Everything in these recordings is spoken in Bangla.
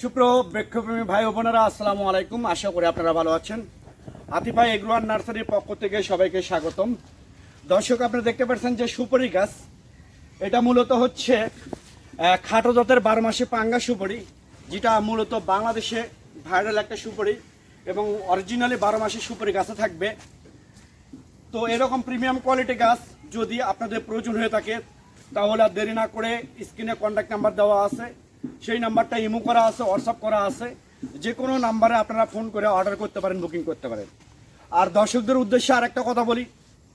সুপ্র প্রেক্ষপ্রেমী ভাই ও বোনেরা, আসসালামু আলাইকুম। আশা করি আপনারা ভালো আছেন। আতিফা এগ্রোয়ার নার্সারির পক্ষ থেকে সবাইকে স্বাগতম। দর্শক, আপনারা দেখতে পাচ্ছেন যে সুপারি গাছ, এটা মূলত হচ্ছে খাটো জাতের বারো মাসে পাঙ্গা সুপারি, যেটা মূলত বাংলাদেশে ভাইরাল একটা সুপারি এবং অরিজিনালি বারো মাসে সুপারি গাছে থাকবে। তো এরকম প্রিমিয়াম কোয়ালিটি গাছ যদি আপনাদের প্রয়োজন হয়ে থাকে, তাহলে আর দেরি না করে স্ক্রিনে কন্ট্যাক্ট নাম্বার দেওয়া আছে। সেই নাম্বারটা ইমো করা আছে হোয়াটসঅ্যাপ করা আছে। যে কোনো নাম্বারে আপনারা ফোন করে অর্ডার করতে পারেন, বুকিং করতে পারেন। আর দর্শকদের উদ্দেশ্যে আর একটা কথা বলি,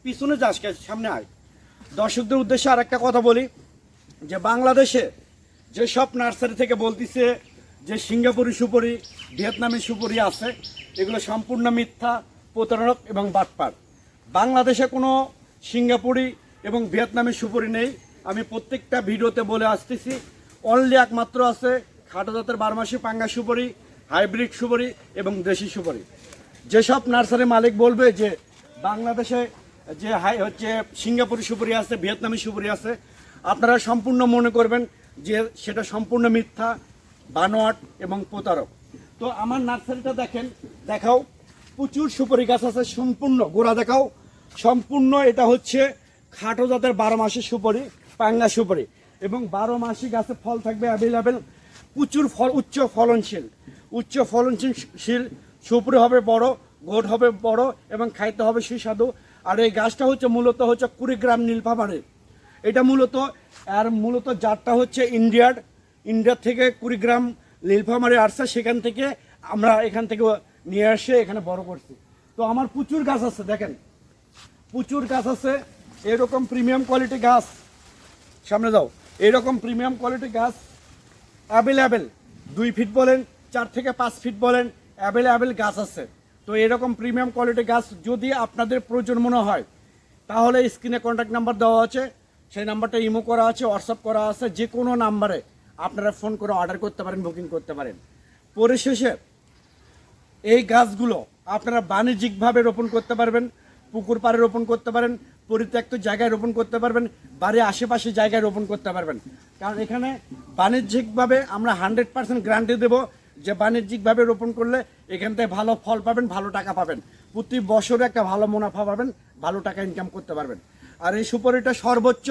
পিছনে যাস সামনে আয়। দর্শকদের উদ্দেশ্যে আর একটা কথা বলি, যে বাংলাদেশে যে সব নার্সারি থেকে বলতিছে যে সিঙ্গাপুরি সুপরি, ভিয়েতনামি সুপরি আছে, এগুলো সম্পূর্ণ মিথ্যা প্রতারণক এবং বাটপার। বাংলাদেশে কোনো সিঙ্গাপুরি এবং ভিয়েতনামি সুপরি নেই। আমি প্রত্যেকটা ভিডিওতে বলে আসতেছি অনলি একমাত্র আছে খাটো জাতের বারমাসি, পাঙ্গা সুপরি, হাইব্রিড সুপরি এবং দেশি সুপরি। যেসব নার্সারি মালিক বলবে যে বাংলাদেশে যে হাই হচ্ছে সিঙ্গাপুরি সুপুরি আছে, ভিয়েতনামি সুপুরি আছে, আপনারা সম্পূর্ণ মনে করবেন যে সেটা সম্পূর্ণ মিথ্যা, বানোয়াট এবং প্রতারক। তো আমার নার্সারিটা দেখেন, দেখাও। প্রচুর সুপারি গাছ আছে, সম্পূর্ণ গোড়া দেখাও। সম্পূর্ণ এটা হচ্ছে খাটো জাতের বারো মাসের সুপারি, পাঙ্গা সুপারি। এবং বারো মাসি গাছে ফল থাকবে অ্যাভেলেবেল প্রচুর ফল, উচ্চ ফলনশীল। উচ্চ ফলনশীল, সুপুরি হবে বড়, গোট হবে বড় এবং খাইতে হবে সুস্বাদু। আর এই গাছটা হচ্ছে মূলত হচ্ছে কুড়ি গ্রাম নীলফামারের এটা মূলত, আর মূলত জাতটা হচ্ছে ইন্ডিয়ার ইন্ডিয়ার থেকে কুড়ি গ্রাম নীলফামারে আসছে, সেখান থেকে আমরা এখান থেকে নিয়ে এসে এখানে বড় করছি। তো আমার প্রচুর গাছ আছে, দেখেন। প্রচুর গাছ আছে, এরকম প্রিমিয়াম কোয়ালিটি গাছ। সামনে দাও এরকম প্রিমিয়াম কোয়ালিটি গাছ অ্যাভেলেবেল দুই ফিট বলেন, চার থেকে পাঁচ ফিট বলেন অ্যাভেলেবেল গাছ আছে। তো এরকম প্রিমিয়াম কোয়ালিটি গাছ যদি আপনাদের প্রয়োজন মনে হয়, তাহলে স্ক্রিনে কন্ট্যাক্ট নাম্বার দেওয়া আছে। সেই নাম্বারটা ইমো করা আছে হোয়াটসঅ্যাপ করা আছে যে কোনো নাম্বারে আপনারা ফোন করে অর্ডার করতে পারেন বুকিং করতে পারেন। পরিশেষে, এই গাছগুলো আপনারা বাণিজ্যিকভাবে রোপণ করতে পারবেন, পুকুর পাড়ে রোপণ করতে পারেন পরিত্যক্ত জায়গায় রোপণ করতে পারবেন, বাড়ির আশেপাশে জায়গায় রোপণ করতে পারবেন। কারণ এখানে বাণিজ্যিকভাবে আমরা হান্ড্রেড পার্সেন্ট গ্যারান্টি দেবো যে বাণিজ্যিকভাবে রোপণ করলে এখান থেকে ভালো ফল পাবেন, ভালো টাকা পাবেন। প্রতি বছরে একটা ভালো মুনাফা পাবেন, ভালো টাকা ইনকাম করতে পারবেন। আর এই সুপারিটা সর্বোচ্চ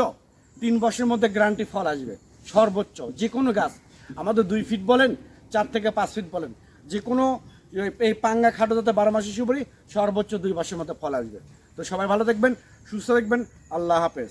তিন বছরের মধ্যে গ্যারান্টি ফল আসবে, সর্বোচ্চ। যে কোনো গাছ, আমাদের দুই ফিট বলেন, চার থেকে পাঁচ ফিট বলেন যে কোনো এই- পাঙ্গা খাটো যাতে বারো মাসে সুপারি, সর্বোচ্চ দুই মাসের মধ্যে ফল আসবে। তো সবাই ভালো থাকবেন, সুস্থ থাকবেন, আল্লাহ হাফেজ।